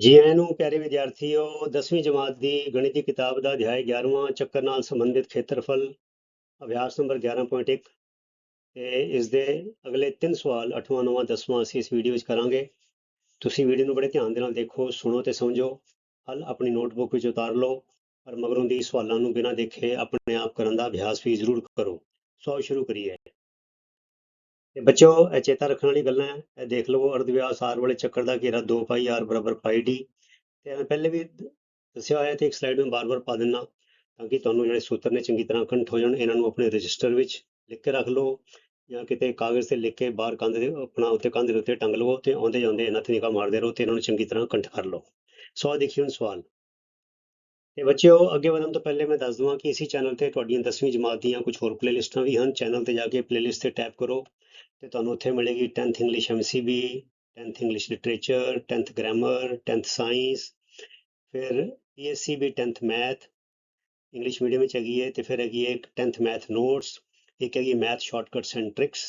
ਜੀ, ਆਇਆਂ ਨੂੰ ਪਿਆਰੇ ਵਿਦਿਆਰਥੀਓ 10ਵੀਂ ਜਮਾਤ ਦੀ ਗਣਿਤ ਦੀ ਕਿਤਾਬ ਦਾ ਅਧਿਆਇ 11ਵਾਂ ਚੱਕਰ ਨਾਲ ਸੰਬੰਧਿਤ ਖੇਤਰਫਲ, ਅਭਿਆਸ ਨੰਬਰ 11.1 ਤੇ ਇਸ ਦੇ ਅਗਲੇ ਤਿੰਨ ਸਵਾਲ 8ਵਾਂ 9ਵਾਂ 10ਵਾਂ ਅਸੀਂ ਇਸ ਵੀਡੀਓ ਵਿੱਚ ਕਰਾਂਗੇ। ਤੁਸੀਂ ਵੀਡੀਓ ਨੂੰ ਬੜੇ ਧਿਆਨ ਦੇ ਨਾਲ ਦੇਖੋ, ਸੁਣੋ ਤੇ ਸਮਝੋ। ਹੱਲ ਆਪਣੀ ਨੋਟਬੁੱਕ ਵਿੱਚ ਉਤਾਰ ਲਓ, ਪਰ ਮਗਰੋਂ ਦੀ ਸਵਾਲਾਂ ਨੂੰ ਬਿਨਾਂ ਦੇਖੇ ਆਪਣੇ ਆਪ ਕਰਨ ਦਾ ਅਭਿਆਸ ਵੀ ਜ਼ਰੂਰ ਕਰੋ। ਸੋ ਸ਼ੁਰੂ ਕਰੀਏ। ਤੇ ਬੱਚਿਓ, ਇਹ ਚੇਤਾ ਰੱਖਣ ਵਾਲੀ ਗੱਲਾਂ ਹੈ, ਇਹ ਦੇਖ ਲਵੋ ਅਰਧ ਵਿਆਸ r ਵਾਲੇ ਚੱਕਰ ਦਾ ਘੇਰਾ 2 ਪਾਈ r ਬਰਾਬਰ ਪਾਈ d ਤੇ ਮੈਂ ਪਹਿਲੇ ਵੀ ਦੱਸਿਆ ਹੋਇਆ ਤੇ ਇੱਕ ਸਲਾਈਡ ਮੈਂ ਬਾਰ-ਬਾਰ ਪਾ ਦਿੰਨਾ ਤਾਂ ਕਿ ਤੁਹਾਨੂੰ ਜਿਹੜੇ ਸੂਤਰ ਨੇ ਚੰਗੀ ਤਰ੍ਹਾਂ ਕੰਠ ਹੋ ਜਾਣ, ਇਹਨਾਂ ਨੂੰ ਆਪਣੇ ਰਜਿਸਟਰ ਵਿੱਚ ਲਿਖ ਕੇ ਰੱਖ ਲਓ ਜਾਂ ਕਿਤੇ ਕਾਗਜ਼ ਤੇ ਲਿਖ ਕੇ ਬਾਹਰ ਕੰਧ ਦੇ, ਆਪਣਾ ਉੱਤੇ ਕੰਧ ਦੇ ਉੱਤੇ ਟੰਗ ਲਵੋ ਤੇ ਆਉਂਦੇ ਜਾਂਦੇ ਇਹਨਾਂ ਤੇ ਨਿਗਾਹ ਮਾਰਦੇ ਰਹੋ ਤੇ ਇਹਨਾਂ ਨੂੰ ਚੰਗੀ ਤਰ੍ਹਾਂ ਕੰਠ ਕਰ ਲਓ। ਸੋ ਆਹ ਦੇਖਿਓ ਹੁਣ ਸਵਾਲ। ਤੇ ਬੱਚਿਓ, ਅੱਗੇ ਵਧਣ ਤੋਂ ਪਹਿਲੇ ਮੈਂ ਦੱਸ ਦਵਾਂ ਕਿ ਇਸੇ ਚੈਨਲ ਤੇ ਤੁਹਾਡੀਆਂ 10ਵੀਂ ਜਮਾਤ ਦੀਆਂ ਕੁਝ ਹੋਰ ਪਲੇਲਿਸਟਾਂ ਵੀ ਹਨ। ਚੈਨਲ ਤੇ ਜਾ ਕੇ ਪਲੇਲਿਸਟ ਤੇ ਟੈਪ ਕਰੋ ਤੇ ਤੁਹਾਨੂੰ ਉੱਥੇ ਮਿਲੇਗੀ 10th English MCB 10th English literature 10th grammar 10th science ਫਿਰ PSCB 10th math English medium ਵਿੱਚ ਹੈਗੀ ਹੈ ਤੇ ਫਿਰ ਹੈਗੀ ਹੈ 10th ਮੈਥ ਨੋਟਸ ਇੱਕ ਹੈਗੀ ਮੈਥ ਸ਼ਾਰਟਕਟਸ ਐਂਡ ਟ੍ਰਿਕਸ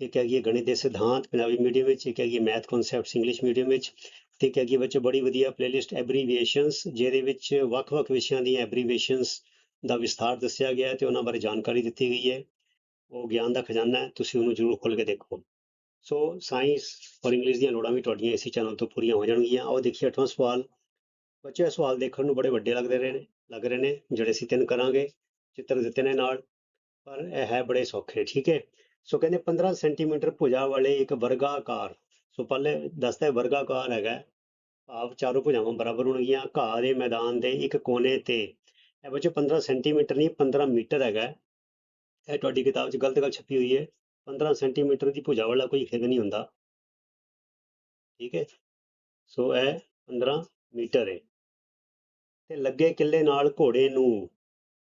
ਇੱਕ ਹੈਗੀ ਹੈ ਗਣਿਤ ਦੇ ਸਿਧਾਂਤ, ਪੰਜਾਬੀ ਮੀਡੀਅਮ ਵਿੱਚ, ਇੱਕ ਹੈਗੀ ਮੈਥ ਕਨਸੈਪਟਸ ਇੰਗਲਿਸ਼ ਮੀਡੀਅਮ ਵਿੱਚ ਤੇ ਇੱਕ ਹੈਗੀ ਬੱਚੇ ਬੜੀ ਵਧੀਆ ਪਲੇਲਿਸਟ ਐਬਰੀਵੀਏਸ਼ਨਸ ਜਿਹਦੇ ਵਿੱਚ ਵੱਖ-ਵੱਖ ਵਿਸ਼ਿਆਂ ਦੀਆਂ ਐਬਰੀਵੀਏਸ਼ਨਸ ਦਾ ਵਿਸਥਾਰ ਦੱਸਿਆ ਗਿਆ ਹੈ ਤੇ ਉਹਨਾਂ ਬਾਰੇ ਜਾਣਕਾਰੀ ਦਿੱਤੀ ਗਈ ਹੈ। ਉਹ ਗਿਆਨ ਦਾ ਖਜ਼ਾਨਾ ਹੈ, ਤੁਸੀਂ ਉਹਨੂੰ ਜ਼ਰੂਰ ਖੋਲ ਕੇ ਦੇਖੋ। ਸੋ ਸਾਇੰਸ ਔਰ ਇੰਗਲਿਸ਼ ਦੀਆਂ ਲੋੜਾਂ ਵੀ ਤੁਹਾਡੀਆਂ ਇਸੇ ਚੈਨਲ ਤੋਂ ਪੂਰੀਆਂ ਹੋ ਜਾਣਗੀਆਂ। ਆਓ ਦੇਖੀਏ ਅੱਠਵਾਂ ਸਵਾਲ। ਬੱਚੇ ਇਹ ਸਵਾਲ ਦੇਖਣ ਨੂੰ ਬੜੇ ਵੱਡੇ ਲੱਗਦੇ ਰਹੇ ਨੇ, ਲੱਗ ਰਹੇ ਨੇ, ਜਿਹੜੇ ਅਸੀਂ ਤਿੰਨ ਕਰਾਂਗੇ, ਚਿੱਤਰ ਦਿੱਤੇ ਨੇ ਨਾਲ, ਪਰ ਇਹ ਹੈ ਬੜੇ ਸੌਖੇ, ਠੀਕ ਹੈ। ਸੋ ਕਹਿੰਦੇ 15 ਸੈਂਟੀਮੀਟਰ ਭੁਜਾ ਵਾਲੇ ਇੱਕ ਵਰਗਾਕਾਰ ਸੋ ਪਹਿਲੇ ਦੱਸਦਾ ਹੈ ਵਰਗਾਕਾਰ ਹੈਗਾ। ਭਾਵ ਚਾਰੋਂ ਭੁਜਾਵਾਂ ਬਰਾਬਰ ਹੋਣਗੀਆਂ। ਘਾਹ ਦੇ ਮੈਦਾਨ ਦੇ ਇੱਕ ਕੋਨੇ ਤੇ। ਇਹ ਬੱਚੇ 15 ਸੈਂਟੀਮੀਟਰ ਨਹੀਂ 15 ਮੀਟਰ ਹੈਗਾ। ਇਹ ਤੁਹਾਡੀ ਕਿਤਾਬ 'ਚ ਗਲਤ ਗੱਲ ਛਪੀ ਹੋਈ ਹੈ। 15 ਸੈਂਟੀਮੀਟਰ ਦੀ ਭੁਜਾ ਵਾਲਾ ਕੋਈ ਖੇਗ ਨਹੀਂ ਹੁੰਦਾ। ਠੀਕ ਹੈ। ਸੋ ਇਹ 15 ਮੀਟਰ ਹੈ। ਤੇ ਲੱਗੇ ਕਿੱਲੇ ਨਾਲ ਘੋੜੇ ਨੂੰ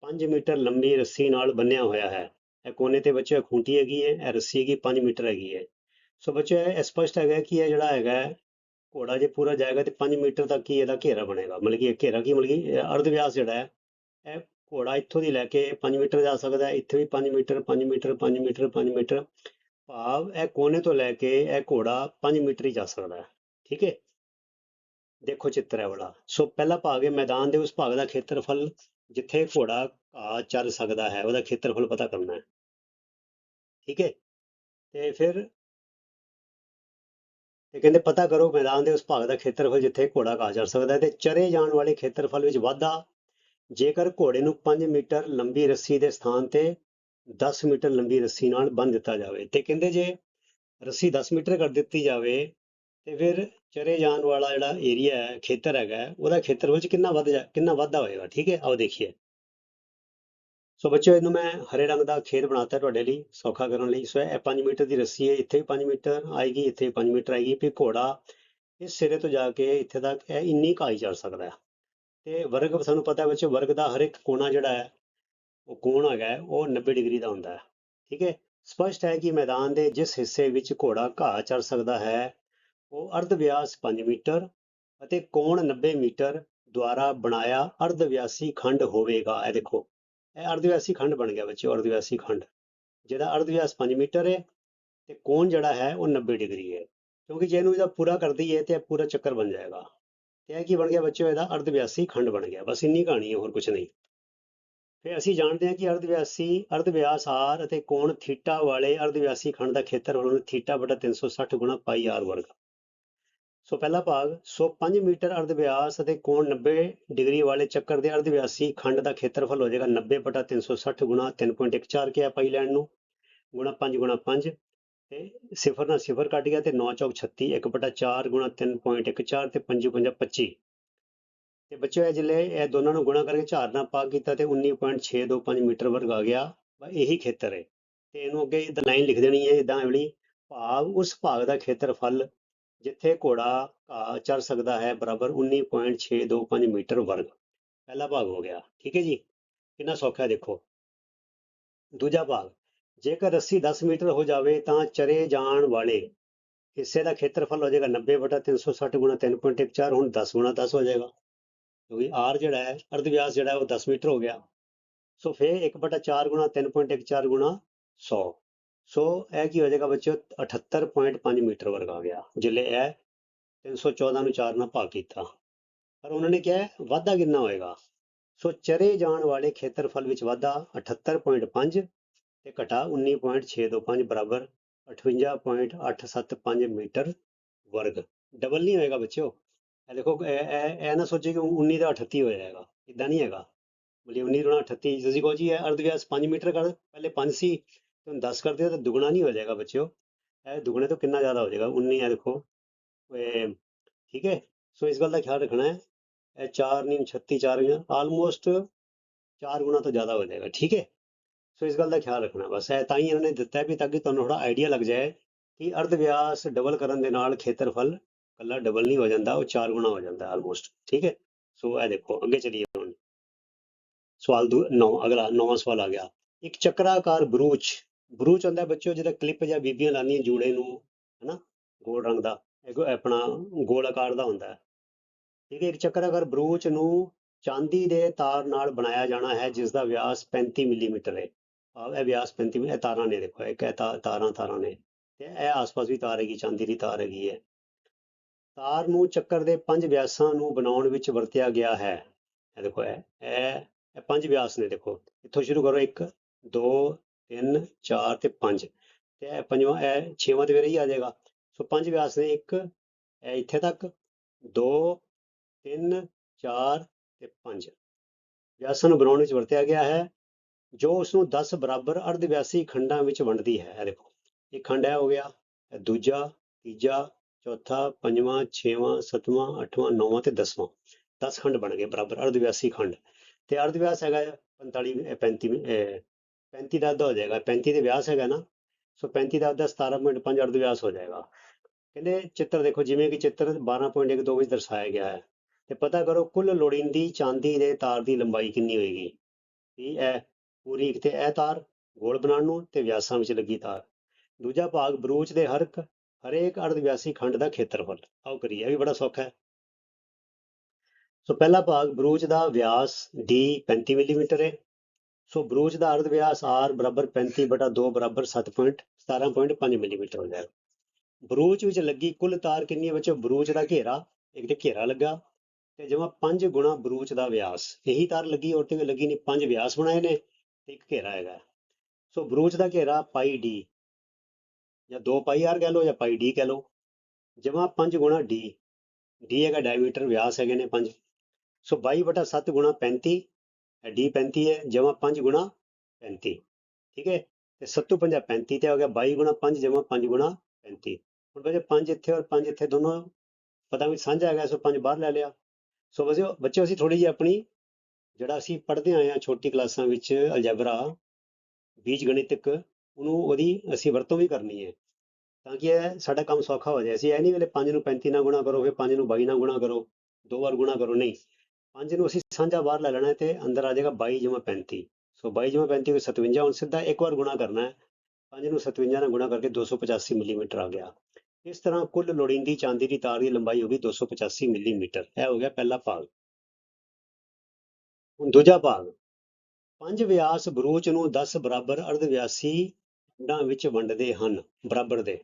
5 ਮੀਟਰ ਲੰਮੀ ਰੱਸੀ ਨਾਲ ਬੰਨਿਆ ਹੋਇਆ ਹੈ। ਇਹ ਕੋਨੇ ਤੇ ਬੱਚੇ ਖੂੰਟੀ ਹੈਗੀ ਹੈ। ਇਹ ਰੱਸੀ ਹੈਗੀ 5 ਮੀਟਰ ਹੈਗੀ ਹੈ। ਸੋ ਬੱਚੇ, ਇਹ ਸਪਸ਼ਟ ਹੈਗਾ ਕਿ ਇਹ ਜਿਹੜਾ ਹੈਗਾ ਘੋੜਾ ਜੇ ਪੂਰਾ ਜਾਏਗਾ ਤੇ 5 ਮੀਟਰ ਤੱਕ ਹੀ ਇਹਦਾ ਘੇਰਾ ਬਣੇਗਾ। ਮਤਲਬ ਕਿ ਇਹ ਘੇਰਾ ਕੀ, ਮਤਲਬ ਕਿ ਅਰਧ ਵਿਆਸ ਜਿਹੜਾ ਹੈ, ਇਹ ਘੋੜਾ ਇੱਥੋਂ ਦੀ ਲੈ ਕੇ 5 ਮੀਟਰ ਜਾ ਸਕਦਾ ਹੈ, ਇੱਥੇ ਵੀ 5 ਮੀਟਰ 5 ਮੀਟਰ 5 ਮੀਟਰ 5 ਮੀਟਰ। ਭਾਵ ਇਹ ਕੋਨੇ ਤੋਂ ਲੈ ਕੇ ਇਹ ਘੋੜਾ 5 ਮੀਟਰ ਹੀ ਜਾ ਸਕਦਾ ਹੈ। ਠੀਕ ਹੈ? ਦੇਖੋ ਚਿੱਤਰ ਹੈ ਵਾਲਾ ਸੋ ਪਹਿਲਾ ਭਾਗ ਹੈ ਮੈਦਾਨ ਦੇ ਉਸ ਭਾਗ ਦਾ ਖੇਤਰਫਲ, ਜਿੱਥੇ ਘੋੜਾ ਘਾਹ ਚਰ ਸਕਦਾ ਹੈ, ਉਹਦਾ ਖੇਤਰਫਲ ਪਤਾ ਕਰਨਾ ਹੈ। ਠੀਕ ਹੈ? ਤੇ ਫਿਰ ਤੇ ਕਹਿੰਦੇ, ਪਤਾ ਕਰੋ ਮੈਦਾਨ ਦੇ ਉਸ ਭਾਗ ਦਾ ਖੇਤਰਫਲ ਜਿੱਥੇ ਘੋੜਾ ਘਾ ਚਰ ਸਕਦਾ ਹੈ ਤੇ ਚਰੇ ਜਾਣ ਵਾਲੇ ਖੇਤਰਫਲ ਵਿੱਚ ਵਾਧਾ। ਜੇਕਰ ਘੋੜੇ ਨੂੰ 5 ਮੀਟਰ ਲੰਬੀ ਰੱਸੀ ਦੇ ਸਥਾਨ ਤੇ 10 ਮੀਟਰ ਲੰਬੀ ਰੱਸੀ ਨਾਲ ਬੰਨ੍ਹ ਦਿੱਤਾ ਜਾਵੇ ਤੇ ਕਹਿੰਦੇ ਜੇ ਰੱਸੀ 10 ਮੀਟਰ ਕਰ ਦਿੱਤੀ ਜਾਵੇ ਤੇ ਫਿਰ ਚਰੇ ਜਾਣ ਵਾਲਾ ਜਿਹੜਾ ਏਰੀਆ ਹੈ, ਖੇਤਰ ਹੈਗਾ ਉਹਦਾ ਖੇਤਰ ਵਿੱਚ ਕਿੰਨਾ ਵੱਧ ਜਾ, ਕਿੰਨਾ ਵਾਧਾ ਹੋਏਗਾ? ਠੀਕ ਹੈ, ਆਓ ਦੇਖੀਏ। ਸੋ ਬੱਚਿਓ, ਇਹਨੂੰ ਮੈਂ ਹਰੇ ਰੰਗ ਦਾ ਖੇਤ ਬਣਾਤਾ ਤੁਹਾਡੇ ਲਈ, ਸੌਖਾ ਕਰਨ ਲਈ। ਸੋ ਇਹ 5 ਮੀਟਰ ਦੀ ਰੱਸੀ ਹੈ, ਇੱਥੇ ਵੀ 5 ਮੀਟਰ ਆਏਗੀ, ਇੱਥੇ ਵੀ 5 ਮੀਟਰ ਆਏਗੀ। ਫਿਰ ਘੋੜਾ, ਇਸ ਸਿਰੇ ਤੋਂ ਜਾ ਕੇ ਇੱਥੇ ਤੱਕ ਇਹ ਇੰਨੀ ਕਾਈ ਚੜ ਸਕਦਾ ਹੈ। ਤੇ ਵਰਗ ਸਾਨੂੰ ਪਤਾ ਹੈ ਬੱਚਿਓ, ਵਰਗ ਦਾ ਹਰ ਇੱਕ ਕੋਣਾ ਜਿਹੜਾ ਹੈ, ਉਹ ਕੋਣ ਹੈਗਾ ਉਹ 90 ਡਿਗਰੀ ਦਾ ਹੁੰਦਾ ਹੈ। ਠੀਕ ਹੈ? ਸਪਸ਼ਟ ਹੈ ਕਿ ਮੈਦਾਨ ਦੇ ਜਿਸ ਹਿੱਸੇ ਵਿੱਚ ਘੋੜਾ ਘਾਹ ਚੜ ਸਕਦਾ ਹੈ, ਉਹ ਅਰਧ ਵਿਆਸ 5 ਮੀਟਰ ਅਤੇ ਕੋਣ 90 ਮੀਟਰ ਦੁਆਰਾ ਬਣਾਇਆ ਅਰਧ ਵਿਆਸੀ ਖੰਡ ਹੋਵੇਗਾ। ਇਹ ਦੇਖੋ ਇਹ ਅਰਧਵਿਆਸੀ ਖੰਡ ਬਣ ਗਿਆ ਬੱਚਿਓ ਅਰਧਵਿਆਸੀ ਖੰਡ। ਜਿਹਦਾ ਅਰਧਵਿਆਸ 5 ਮੀਟਰ ਹੈ ਤੇ ਕੋਣ ਜਿਹੜਾ ਹੈ ਉਹ 90 ਡਿਗਰੀ ਹੈ ਕਿਉਂਕਿ ਜੇ ਇਹਨੂੰ ਇਹਦਾ ਪੂਰਾ ਕਰ ਦਈਏ ਤੇ ਇਹ ਪੂਰਾ ਚੱਕਰ ਬਣ ਜਾਏਗਾ। ਤੇ ਇਹ ਕੀ ਬਣ ਗਿਆ ਬੱਚਿਓ, ਇਹਦਾ ਅਰਧਵਿਆਸੀ ਖੰਡ ਬਣ ਗਿਆ। ਬਸ ਇੰਨੀ ਕਹਾਣੀ ਹੈ ਹੋਰ ਕੁਝ ਨਹੀਂ। ਫਿਰ ਅਸੀਂ ਜਾਣਦੇ ਹਾਂ ਕਿ ਅਰਧਵਿਆਸੀ ਅਰਧਵਿਆਸ ਅਰਧ r ਅਤੇ ਕੋਣ ਥੀਟਾ ਵਾਲੇ ਅਰਧਵਿਆਸੀ ਖੰਡ ਦਾ ਖੇਤਰਫਲ ਨੂੰ ਥੀਟਾ ਬਟਾ 360 ਗੁਣਾ ਪਾਈ r ਵਰਗ। ਸੋ ਪਹਿਲਾ ਭਾਗ, ਸੋ 5 ਮੀਟਰ ਅਰਧ ਵਿਆਸ ਅਤੇ ਕੋਣ 90 ਡਿਗਰੀ ਵਾਲੇ ਚੱਕਰ ਦੇ ਅਰਧ ਵਿਆਸੀ ਖੰਡ ਦਾ ਖੇਤਰਫਲ ਹੋ ਜਾਏਗਾ 90 ਬਟਾ 360 ਗੁਣਾ 3.14 ਕਿਹਾ ਪਾਈ ਲੈਣ ਨੂੰ, ਗੁਣਾ 5 ਗੁਣਾ 5 ਤੇ ਸਿਫਰ ਨਾਲ ਸਿਫਰ ਕੱਟ ਗਿਆ ਤੇ 9 ਚੌਕ 36 1 ਬਟਾ 4 ਗੁਣਾ 3.14 ਤੇ 5 5 25 ਤੇ ਬੱਚਿਓ ਇਹ ਜਿਲੇ ਇਹ ਦੋਨਾਂ ਨੂੰ ਗੁਣਾ ਕਰਕੇ ਝਾੜ ਨਾਲ ਭਾਗ ਕੀਤਾ ਤੇ 19.625 ਮੀਟਰ ਵਰਗ ਆ ਗਿਆ ਇਹੀ ਖੇਤਰ ਹੈ ਤੇ ਇਹਨੂੰ ਅੱਗੇ ਇਦਾਂ ਲਾਈਨ ਲਿਖ ਦੇਣੀ ਹੈ ਇਦਾਂ ਵਾਲੀ ਭਾਗ ਉਸ ਭਾਗ ਦਾ ਖੇਤਰਫਲ ਜਿੱਥੇ ਘੋੜਾ ਘਾਹ ਚੜ ਸਕਦਾ ਹੈ ਬਰਾਬਰ 19.625 ਮੀਟਰ ਵਰਗ। ਪਹਿਲਾ ਭਾਗ ਹੋ ਗਿਆ। ਠੀਕ ਹੈ ਜੀ? ਕਿੰਨਾ ਸੌਖਾ ਹੈ ਦੇਖੋ। ਦੂਜਾ ਭਾਗ, ਜੇਕਰ ਰੱਸੀ 10 ਮੀਟਰ ਹੋ ਜਾਵੇ ਤਾਂ ਚਰੇ ਜਾਣ ਵਾਲੇ ਹਿੱਸੇ ਦਾ ਖੇਤਰਫਲ ਹੋ ਜਾਏਗਾ 90 ਬਟਾ 360 ਗੁਣਾ 3.14 ਹੁਣ 10 ਗੁਣਾ 10 ਹੋ ਜਾਏਗਾ। ਕਿਉਂਕਿ ਆਰ ਜਿਹੜਾ ਹੈ ਅਰਧ ਵਿਆਸ ਜਿਹੜਾ ਉਹ 10 ਮੀਟਰ ਹੋ ਗਿਆ। ਸੋ ਫਿਰ 1 ਬਟਾ 4 ਗੁਣਾ 3.14 ਗੁਣਾ 100 ਸੋ ਇਹ ਕੀ ਹੋ ਜਾਏਗਾ ਬੱਚਿਓ? 78.5 ਮੀਟਰ ਵਰਗ ਆ ਗਿਆ। ਜਿਲੇ ਇਹ 314 ਨੂੰ 4 ਨਾਲ ਭਾਗ ਕੀਤਾ। ਪਰ ਉਹਨਾਂ ਨੇ ਕਿਹਾ, ਵਾਧਾ ਕਿੰਨਾ ਹੋਏਗਾ? ਸੋ ਚਰੇ ਜਾਣ ਵਾਲੇ ਖੇਤਰਫਲ ਵਿੱਚ ਵਾਧਾ 78.5 ਤੇ ਘਟਾ 19.625 ਬਰਾਬਰ 58.875 ਮੀਟਰ ਵਰਗ। ਡਬਲ ਨਹੀਂ ਹੋਏਗਾ ਬੱਚਿਓ। ਇਹ ਦੇਖੋ, ਇਹ ਇਹ ਨਾ ਸੋਚੇ ਕਿ 19 ਦਾ 38 ਹੋ ਜਾਏਗਾ। ਇਦਾਂ ਨਹੀਂ ਹੈਗਾ। ਬੋਲੀ 19 ਗੁਣਾ 38 ਤੁਸੀਂ ਕਹੋ ਜੀ, ਇਹ ਅਰਧ ਵਿਆਸ 5 ਮੀਟਰ ਕਰ, ਪਹਿਲੇ 5 ਸੀ। ਤੇ ਹੁਣ 10 ਕਰ ਦਿਓ ਤਾਂ ਦੁੱਗਣਾ ਨਹੀਂ ਹੋ ਜਾਏਗਾ ਬੱਚਿਓ ਇਹ ਦੁੱਗਣੇ ਤੋਂ ਕਿੰਨਾ ਜ਼ਿਆਦਾ ਹੋ ਜਾਏਗਾ 19 ਹੈ ਦੇਖੋ ਠੀਕ ਹੈ ਸੋ ਇਸ ਗੱਲ ਦਾ ਖਿਆਲ ਰੱਖਣਾ ਹੈ ਇਹ 4 ਨਹੀਂ 36 4 ਆਲਮੋਸਟ 4 ਗੁਣਾ ਤੋਂ ਜ਼ਿਆਦਾ ਹੋ ਜਾਏਗਾ ਠੀਕ ਹੈ ਸੋ ਇਸ ਗੱਲ ਦਾ ਖਿਆਲ ਰੱਖਣਾ ਬਸ ਇਹ ਤਾਂ ਹੀ ਇਹਨਾਂ ਨੇ ਦਿੱਤਾ ਵੀ ਤਾਂ ਕਿ ਤੁਹਾਨੂੰ ਥੋੜਾ ਆਈਡੀਆ ਲੱਗ ਜਾਏ ਕਿ ਅਰਧ ਵਿਆਸ ਡਬਲ ਕਰਨ ਦੇ ਨਾਲ ਖੇਤਰਫਲ ਕੱਲਾ ਡਬਲ ਨਹੀਂ ਹੋ ਜਾਂਦਾ ਉਹ 4 ਗੁਣਾ ਹੋ ਜਾਂਦਾ ਆਲਮੋਸਟ ਠੀਕ ਹੈ ਸੋ ਇਹ ਦੇਖੋ ਅੱਗੇ ਚਲੀਏ ਹੁਣ ਸਵਾਲ 9 ਅਗਲਾ ਨੌਵਾਂ ਸਵਾਲ ਆ ਗਿਆ ਇੱਕ ਚੱਕਰਾਕਾਰ ਬਰੂਚ ਬਰੂਚ ਹੁੰਦਾ ਹੈ ਬੱਚਿਓ, ਜਿਹਦਾ ਕਲਿੱਪ ਜਾਂ ਬੀਬੀਆਂ ਲਾਉਂਦੀਆਂ ਜੂੜੇ ਨੂੰ, ਹਨਾ, ਗੋਲ ਰੰਗ ਦਾ ਇਹ ਆਪਣਾ ਗੋਲ ਆਕਾਰ ਦਾ ਹੁੰਦਾ ਠੀਕ ਹੈ, ਇੱਕ ਚੱਕਰਾਕਾਰ ਬਰੂਚ ਨੂੰ ਚਾਂਦੀ ਦੇ ਤਾਰ ਨਾਲ ਬਣਾਇਆ ਜਾਣਾ ਹੈ ਜਿਸ ਦਾ ਵਿਆਸ 35 ਮਿਲੀਮੀਟਰ ਹੈ। ਇਹ ਵਿਆਸ 35 ਇਹ ਤਾਰਾਂ ਨੇ ਦੇਖੋ ਇਹ ਕਹਿ ਤਾ- ਤਾਰਾਂ ਤਾਰਾਂ ਨੇ। ਤੇ ਇਹ ਆਸ-ਪਾਸ ਵੀ ਤਾਰ ਹੈਗੀ, ਚਾਂਦੀ ਦੀ ਤਾਰ ਹੈਗੀ ਹੈ। ਤਾਰ ਨੂੰ ਚੱਕਰ ਦੇ ਪੰਜ ਵਿਆਸਾਂ ਨੂੰ ਬਣਾਉਣ ਵਿੱਚ ਵਰਤਿਆ ਗਿਆ ਹੈ। ਇਹ ਦੇਖੋ, ਇਹ ਇਹ ਪੰਜ ਵਿਆਸ ਨੇ ਦੇਖੋ। ਇੱਥੋਂ ਸ਼ੁਰੂ ਕਰੋ 1 2 3 4 ਤੇ 5 ਤੇ ਇਹ ਪੰਜਵਾਂ, ਇਹ ਛੇਵਾਂ ਤੇ ਫਿਰ ਹੀ ਆ ਜਾਏਗਾ। ਸੋ ਪੰਜ ਵਿਆਸ ਨੇ ਇੱਕ, ਇਹ ਇੱਥੇ ਤੱਕ। 2 3 4 ਤੇ 5 ਵਿਆਸਾਂ ਨੂੰ ਬਣਾਉਣ ਵਿੱਚ ਵਰਤਿਆ ਗਿਆ ਹੈ, ਜੋ ਉਸ ਨੂੰ 10 ਬਰਾਬਰ ਅਰਧ ਵਿਆਸੀ ਖੰਡਾਂ ਵਿੱਚ ਵੰਡਦੀ ਹੈ। ਇਹ ਦੇਖੋ ਇਹ ਖੰਡ ਇਹ ਹੋ ਗਿਆ ਦੂਜਾ, ਤੀਜਾ, ਚੌਥਾ, ਪੰਜਵਾਂ, ਛੇਵਾਂ, ਸੱਤਵਾਂ, ਅੱਠਵਾਂ, ਨੌਵਾਂ ਤੇ ਦਸਵਾਂ। 10 ਖੰਡ ਬਣ ਗਏ, ਬਰਾਬਰ ਅਰਧ ਵਿਆਸੀ ਖੰਡ। ਤੇ ਅਰਧ ਵਿਆਸ ਹੈਗਾ 45 ਇਹ 35 35 ਦਾ ਅੱਧਾ ਹੋ ਜਾਏਗਾ 35 ਦੇ ਵਿਆਸ ਹੈਗਾ ਨਾ ਸੋ 35 ਦਾ ਅੱਧਾ 17.5 ਅਰਧ ਵਿਆਸ ਹੋ ਜਾਏਗਾ ਕਹਿੰਦੇ ਚਿੱਤਰ ਦੇਖੋ ਜਿਵੇਂ ਕਿ ਚਿੱਤਰ 12.12 ਵਿੱਚ ਦਰਸਾਇਆ ਗਿਆ ਹੈ ਤੇ ਪਤਾ ਕਰੋ ਕੁੱਲ ਲੋੜੀਂਦੀ ਚਾਂਦੀ ਦੇ ਤਾਰ ਦੀ ਲੰਬਾਈ ਕਿੰਨੀ ਹੋਏਗੀ ਵੀ ਇਹ ਪੂਰੀ ਇੱਕ ਤੇ ਇਹ ਤਾਰ ਗੋਲ ਬਣਾਉਣ ਨੂੰ ਤੇ ਵਿਆਸਾਂ ਵਿੱਚ ਲੱਗੀ ਤਾਰ ਦੂਜਾ ਭਾਗ ਬਰੂਚ ਦੇ ਹਰ ਇੱਕ ਹਰੇਕ ਅਰਧ ਵਿਆਸੀ ਖੰਡ ਦਾ ਖੇਤਰਫਲ ਆਓ ਕਰੀਏ ਇਹ ਵੀ ਬੜਾ ਸੌਖਾ ਹੈ ਸੋ ਪਹਿਲਾ ਭਾਗ ਬਰੂਚ ਦਾ ਵਿਆਸ d 35 ਮਿਲੀਮੀਟਰ ਹੈ ਸੋ ਬਰੂਚ ਦਾ ਅਰਧ ਵਿਆਸ r ਬਰਾਬਰ 35 ਬਟਾ 2 ਬਰਾਬਰ 7.17.5 ਮਿਲੀਮੀਟਰ ਹੋ ਜਾਏਗਾ। ਬਰੂਚ ਵਿੱਚ ਲੱਗੀ ਕੁੱਲ ਤਾਰ ਕਿੰਨੀ ਹੈ ਬੱਚੋ ਬਰੂਚ ਦਾ ਘੇਰਾ, ਇੱਕ ਤੇ ਘੇਰਾ ਲੱਗਾ ਤੇ ਜਮਾ 5 ਗੁਣਾ ਬਰੂਚ ਦਾ ਵਿਆਸ। ਇਹੀ ਤਾਰ ਲੱਗੀ, ਔਰ ਤੇ ਲੱਗੀ ਨਹੀਂ ਪੰਜ ਵਿਆਸ ਬਣਾਏ ਨੇ ਤੇ ਇੱਕ ਘੇਰਾ ਹੈਗਾ। ਸੋ ਬਰੂਚ ਦਾ ਘੇਰਾ ਪਾਈ d ਜਾਂ 2 ਪਾਈ r ਕਹਿ ਲਓ ਜਾਂ ਪਾਈ d ਕਹਿ ਲਓ, ਜਮਾ 5 ਗੁਣਾ d d ਹੈਗਾ ਡਾਇਮੀਟਰ ਵਿਆਸ ਹੈਗੇ ਨੇ 5 ਸੋ 22 ਬਟਾ 7 ਗੁਣਾ 35 d 35 ਹੈ, ਜਮਾ 5 ਗੁਣਾ 35 ਠੀਕ ਹੈ? ਤੇ 7 ਪੰਜਾ 35 ਤੇ ਹੋ ਗਿਆ 22 ਗੁਣਾ 5 ਜਮਾ 5 ਗੁਣਾ 35 ਹੁਣ ਬੱਚੇ 5 ਇੱਥੇ ਔਰ 5 ਇੱਥੇ ਦੋਨੋਂ ਪਤਾ ਵੀ ਸਾਂਝਾ ਹੈਗਾ, ਸੋ 5 ਬਾਹਰ ਲੈ ਲਿਆ। ਸੋ ਬੱਚਿਓ ਬੱਚਿਓ, ਅਸੀਂ ਥੋੜੀ ਜਿਹੀ ਆਪਣੀ ਜਿਹੜਾ ਅਸੀਂ ਪੜ੍ਹਦੇ ਆਏ ਹਾਂ ਛੋਟੀ ਕਲਾਸਾਂ ਵਿੱਚ ਅਲਜਬਰਾ, ਬੀਜ ਗਣਿਤਕ, ਉਹਨੂੰ ਉਹਦੀ ਅਸੀਂ ਵਰਤੋਂ ਵੀ ਕਰਨੀ ਹੈ। ਤਾਂ ਕਿ ਇਹ ਸਾਡਾ ਕੰਮ ਸੌਖਾ ਹੋ ਜਾਏ। ਅਸੀਂ ਇਹ ਨਹੀਂ ਵੇਲੇ 5 ਨੂੰ 35 ਨਾਲ ਗੁਣਾ ਕਰੋ, ਫਿਰ 5 ਨੂੰ 22 ਨਾਲ ਗੁਣਾ ਕਰੋ, ਦੋ ਵਾਰ ਗੁਣਾ ਕਰੋ, ਨਹੀਂ। 5 ਨੂੰ ਅਸੀਂ ਸਾਂਝਾ ਬਾਹਰ ਲੈ ਲੈਣਾ ਤੇ ਅੰਦਰ ਆ ਜਾਏਗਾ 22 ਜਮਾ 35 ਸੋ 22 ਜਮਾ 35 ਕੋਈ 57 ਹੁਣ ਸਿੱਧਾ ਇੱਕ ਵਾਰ ਗੁਣਾ ਕਰਨਾ ਹੈ। 5 ਨੂੰ 57 ਨਾਲ ਗੁਣਾ ਕਰਕੇ 285 ਮਿਲੀਮੀਟਰ ਆ ਗਿਆ। ਇਸ ਤਰ੍ਹਾਂ ਕੁੱਲ ਲੋੜੀਂਦੀ ਚਾਂਦੀ ਦੀ ਤਾਰ ਦੀ ਲੰਬਾਈ ਹੋ ਗਈ 285 ਮਿਲੀਮੀਟਰ। ਇਹ ਹੋ ਗਿਆ ਪਹਿਲਾ ਭਾਗ। ਹੁਣ ਦੂਜਾ ਭਾਗ। ਪੰਜ ਵਿਆਸ ਬਰੂਚ ਨੂੰ 10 ਬਰਾਬਰ ਅਰਧ ਵਿਆਸੀ ਖੰਡਾਂ ਵਿੱਚ ਵੰਡਦੇ ਹਨ, ਬਰਾਬਰ ਦੇ।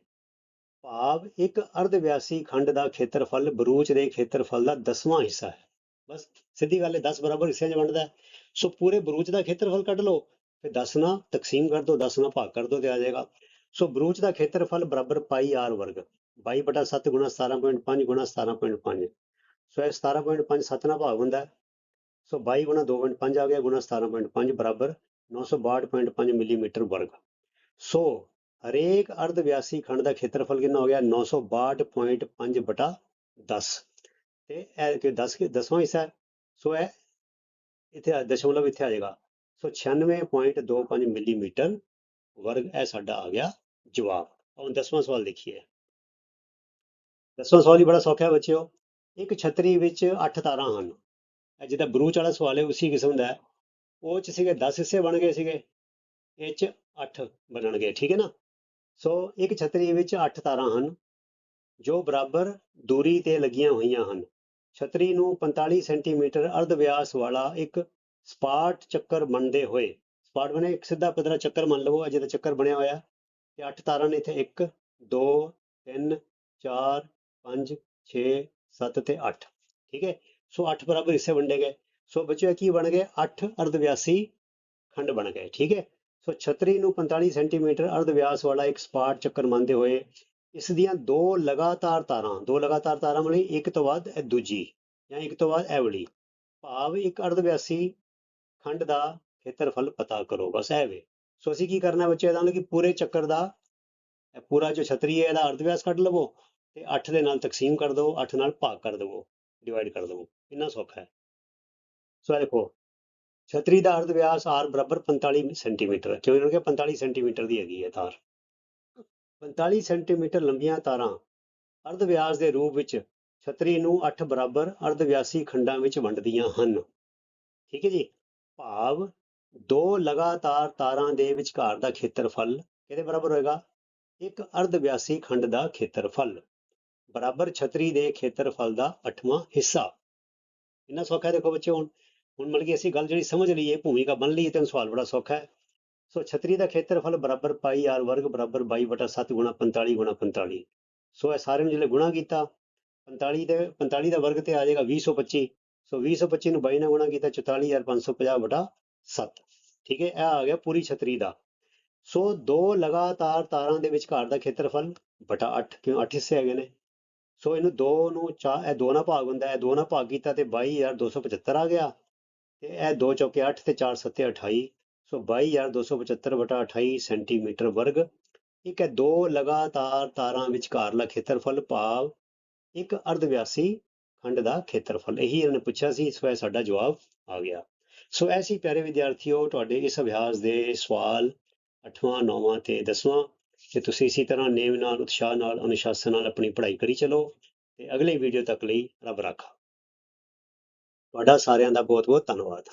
ਭਾਵ ਇੱਕ ਅਰਧ ਵਿਆਸੀ ਖੰਡ ਦਾ ਖੇਤਰਫਲ ਬਰੂਚ ਦੇ ਖੇਤਰਫਲ ਦਾ ਦਸਵਾਂ ਹਿੱਸਾ ਹੈ। ਬਸ ਸਿੱਧੀ ਗੱਲ ਹੈ 10 ਬਰਾਬਰ ਹਿੱਸਿਆਂ 'ਚ ਵੰਡਦਾ ਸੋ ਪੂਰੇ ਬਰੂਚ ਦਾ ਖੇਤਰਫਲ ਕੱਢ ਲਓ, ਫਿਰ 10 ਨਾਲ ਤਕਸੀਮ ਕਰ ਦਿਓ 10 ਨਾਲ ਭਾਗ ਕਰ ਦਿਓ ਤੇ ਆ ਜਾਏਗਾ। ਸੋ ਬਰੂਚ ਦਾ ਖੇਤਰਫਲ ਬਰਾਬਰ ਪਾਈ ਆਰ ਵਰਗ 22 ਬਟਾ 7 ਗੁਣਾ 17.5 ਗੁਣਾ 17.5 ਸੋ ਇਹ 17.5 7 ਨਾਲ ਭਾਗ ਹੁੰਦਾ ਸੋ 22 ਗੁਣਾ 2.5 ਆ ਗਿਆ, ਗੁਣਾ 17.5 ਬਰਾਬਰ 962.5 ਮਿਲੀਮੀਟਰ ਵਰਗ। ਸੋ ਹਰੇਕ ਅਰਧ ਵਿਆਸੀ ਖੰਡ ਦਾ ਖੇਤਰਫਲ ਕਿੰਨਾ ਹੋ ਗਿਆ? 962.5 ਬਟਾ 10 ਤੇ ਇਹ ਕਿ 10 ਦਸਵਾਂ ਹਿੱਸਾ। ਸੋ ਇਹ ਇੱਥੇ ਦਸ਼ਮਲਵ ਇੱਥੇ ਆ ਜਾਏਗਾ। ਸੋ 96.25 ਮਿਲੀਮੀਟਰ ਵਰਗ ਇਹ ਸਾਡਾ ਆ ਗਿਆ ਜਵਾਬ। ਹੁਣ 10ਵਾਂ ਸਵਾਲ ਦੇਖੀਏ। 10ਵਾਂ ਸਵਾਲ ਹੀ ਬੜਾ ਸੌਖਾ ਹੈ ਬੱਚਿਓ। ਇੱਕ ਛਤਰੀ ਵਿੱਚ 8 ਤਾਰਾਂ ਹਨ। ਇਹ ਜਿਹਦਾ ਬਰੂਚ ਵਾਲਾ ਸਵਾਲ ਹੈ, ਉਸੇ ਕਿਸਮ ਦਾ ਉਹ ਚ ਸੀਗੇ 10 ਹਿੱਸੇ ਬਣ ਗਏ ਸੀਗੇ। ਇਹ ਚ 8 ਬਣਨਗੇ, ਠੀਕ ਹੈ ਨਾ? ਸੋ ਇੱਕ ਛਤਰੀ ਵਿੱਚ 8 ਤਾਰਾਂ ਹਨ, ਜੋ ਬਰਾਬਰ ਦੂਰੀ ਤੇ ਲੱਗੀਆਂ ਹੋਈਆਂ ਹਨ। ਛਤਰੀ ਨੂੰ 45 ਸੈਂਟੀਮੀਟਰ ਅਰਧ ਵਿਆਸ ਵਾਲਾ ਇੱਕ ਸਪਾਟ ਚੱਕਰ ਮੰਨਦੇ ਹੋਏ, ਸਪਾਟ ਬਣੇ, ਇੱਕ ਸਿੱਧਾ ਪੱਧਰਾ ਚੱਕਰ ਮੰਨ ਲਵੋ, ਅਜੇ ਦਾ ਚੱਕਰ ਬਣਿਆ ਹੋਇਆ, ਤੇ 8 ਤਾਰਾਂ ਨੇ ਇੱਥੇ 1 2 3 4 5 6 7 ਤੇ 8 ਠੀਕ ਹੈ? ਸੋ 8 ਬਰਾਬਰ ਹਿੱਸੇ ਵੰਡੇ ਗਏ। ਸੋ ਬੱਚਿਓ ਕੀ ਬਣ ਗਏ? 8 ਅਰਧਵਿਆਸੀ ਖੰਡ ਬਣ ਗਏ, ਠੀਕ ਹੈ? ਸੋ ਛਤਰੀ ਨੂੰ 45 ਸੈਂਟੀਮੀਟਰ ਅਰਧ ਵਿਆਸ ਵਾਲਾ ਇੱਕ ਸਪਾਟ ਚੱਕਰ ਮੰਨਦੇ ਹੋਏ ਇਸ ਦੀਆਂ ਦੋ ਲਗਾਤਾਰ ਤਾਰਾਂ, ਦੋ ਲਗਾਤਾਰ ਤਾਰਾਂ ਵਾਲੀ, ਇੱਕ ਤੋਂ ਬਾਅਦ ਇਹ ਦੂਜੀ ਜਾਂ ਇੱਕ ਤੋਂ ਬਾਅਦ ਇਹ ਵਾਲੀ। ਭਾਵ ਇੱਕ ਅਰਧਵਿਆਸੀ ਖੰਡ ਦਾ ਖੇਤਰਫਲ ਪਤਾ ਕਰੋ, ਬਸ ਇਹ ਵੇ। ਸੋ ਅਸੀਂ ਕੀ ਕਰਨਾ ਬੱਚੇ ਇਹਦਾ ਕਿ ਪੂਰੇ ਚੱਕਰ ਦਾ ਪੂਰਾ ਜੋ ਛਤਰੀ ਹੈ, ਇਹਦਾ ਅਰਧਵਿਆਸ ਕੱਢ ਲਵੋ ਤੇ 8 ਦੇ ਨਾਲ ਤਕਸੀਮ ਕਰ ਦਿਓ 8 ਨਾਲ ਭਾਗ ਕਰ ਦਿਓ ਡਿਵਾਈਡ ਕਰ ਦਿਓ ਇੰਨਾ ਸੌਖਾ ਹੈ। ਸੋ ਇਹ ਦੇਖੋ, ਛਤਰੀ ਦਾ ਅਰਧ ਵਿਆਸ r ਬਰਾਬਰ 45 ਸੈਂਟੀਮੀਟਰ ਹੈ। ਕਿਉਂ? ਇਹਨਾਂ ਕਿ 45 ਸੈਂਟੀਮੀਟਰ ਦੀ ਹੈਗੀ ਹੈ ਤਾਰ। 45 ਸੈਂਟੀਮੀਟਰ ਲੰਬੀਆਂ ਤਾਰਾਂ ਅਰਧ ਵਿਆਸ ਦੇ ਰੂਪ ਵਿੱਚ ਛਤਰੀ ਨੂੰ 8 ਬਰਾਬਰ ਅਰਧਵਿਆਸੀ ਖੰਡਾਂ ਵਿੱਚ ਵੰਡਦੀਆਂ ਹਨ। ਠੀਕ ਹੈ ਜੀ? ਭਾਵ ਦੋ ਲਗਾਤਾਰ ਤਾਰਾਂ ਦੇ ਵਿਚਕਾਰ ਦਾ ਖੇਤਰਫਲ ਕਿਹਦੇ ਬਰਾਬਰ ਹੋਏਗਾ? ਇੱਕ ਅਰਧ ਵਿਆਸੀ ਖੰਡ ਦਾ ਖੇਤਰਫਲ। ਬਰਾਬਰ ਛਤਰੀ ਦੇ ਖੇਤਰਫਲ ਦਾ 8ਵਾਂ ਹਿੱਸਾ। ਇੰਨਾ ਸੌਖਾ ਦੇਖੋ ਬੱਚੇ ਹੁਣ ਹੁਣ ਮਤਲਬ ਕਿ ਅਸੀਂ ਗੱਲ ਜਿਹੜੀ ਸਮਝ ਲਈਏ, ਭੂਮਿਕਾ ਬਣ ਲਈ ਤੇ ਹੁਣ ਸਵਾਲ ਬੜਾ ਸੌਖਾ ਹੈ। ਸੋ ਛਤਰੀ ਦਾ ਖੇਤਰਫਲ ਬਰਾਬਰ ਪਾਈ r ਵਰਗ ਬਰਾਬਰ 22 ਵਟਾ 7 ਗੁਣਾ 45 ਗੁਣਾ 45 ਸੋ ਇਹ ਸਾਰੇ ਨੂੰ ਜਿਹੜੇ ਗੁਣਾ ਕੀਤਾ 45 ਦੇ 45 ਦਾ ਵਰਗ ਤੇ ਆ ਜਾਏਗਾ 225 ਸੋ 225 ਨੂੰ 22 ਨਾਲ ਗੁਣਾ ਕੀਤਾ 44550 ਵਟਾ 7 ਠੀਕ ਹੈ, ਇਹ ਆ ਗਿਆ ਪੂਰੀ ਛਤਰੀ ਦਾ। ਸੋ ਦੋ ਲਗਾਤਾਰ ਤਾਰਾਂ ਦੇ ਵਿਚਕਾਰ ਦਾ ਖੇਤਰਫਲ ਬਟਾ 8 ਕਿਉਂ 8 ਹਿੱਸੇ ਹੈਗੇ ਨੇ। ਸੋ ਇਹਨੂੰ 2 ਨੂੰ ਚਾ ਇਹ ਦੋ ਨਾਲ ਭਾਗ ਹੁੰਦਾ ਹੈ ਦੋ ਨਾਲ ਭਾਗ ਕੀਤਾ ਤੇ 22275 ਆ ਗਿਆ। ਤੇ ਇਹ 2 ਚੌਕੇ 8 ਤੇ 4 ਸੱਤੇ 28 ਸੋ 22275 ਵਟਾ 28 ਸੈਂਟੀਮੀਟਰ ਵਰਗ, ਇੱਕ ਹੈ ਦੋ ਲਗਾਤਾਰ ਤਾਰਾਂ ਵਿਚਕਾਰਲਾ ਖੇਤਰਫਲ ਭਾਵ ਇੱਕ ਅਰਧਵਿਆਸੀ ਖੰਡ ਦਾ ਖੇਤਰਫਲ। ਇਹੀ ਇਹਨਾਂ ਨੇ ਪੁੱਛਿਆ ਸੀ, ਇਸ ਵੇ ਸਾਡਾ ਜਵਾਬ ਆ ਗਿਆ। ਸੋ ਐਸੀ ਪਿਆਰੇ ਵਿਦਿਆਰਥੀਓ, ਤੁਹਾਡੇ ਇਸ ਅਭਿਆਸ ਦੇ ਸਵਾਲ 8ਵਾਂ 9ਵਾਂ ਤੇ 10ਵਾਂ ਤੇ ਤੁਸੀਂ ਇਸੇ ਤਰ੍ਹਾਂ ਨੇਮ ਨਾਲ, ਉਤਸ਼ਾਹ ਨਾਲ, ਅਨੁਸ਼ਾਸਨ ਨਾਲ ਆਪਣੀ ਪੜ੍ਹਾਈ ਕਰੀ ਚਲੋ ਤੇ ਅਗਲੇ ਵੀਡੀਓ ਤੱਕ ਲਈ ਰੱਬ ਰਾਖਾ। ਤੁਹਾਡਾ ਸਾਰਿਆਂ ਦਾ ਬਹੁਤ ਬਹੁਤ ਧੰਨਵਾਦ।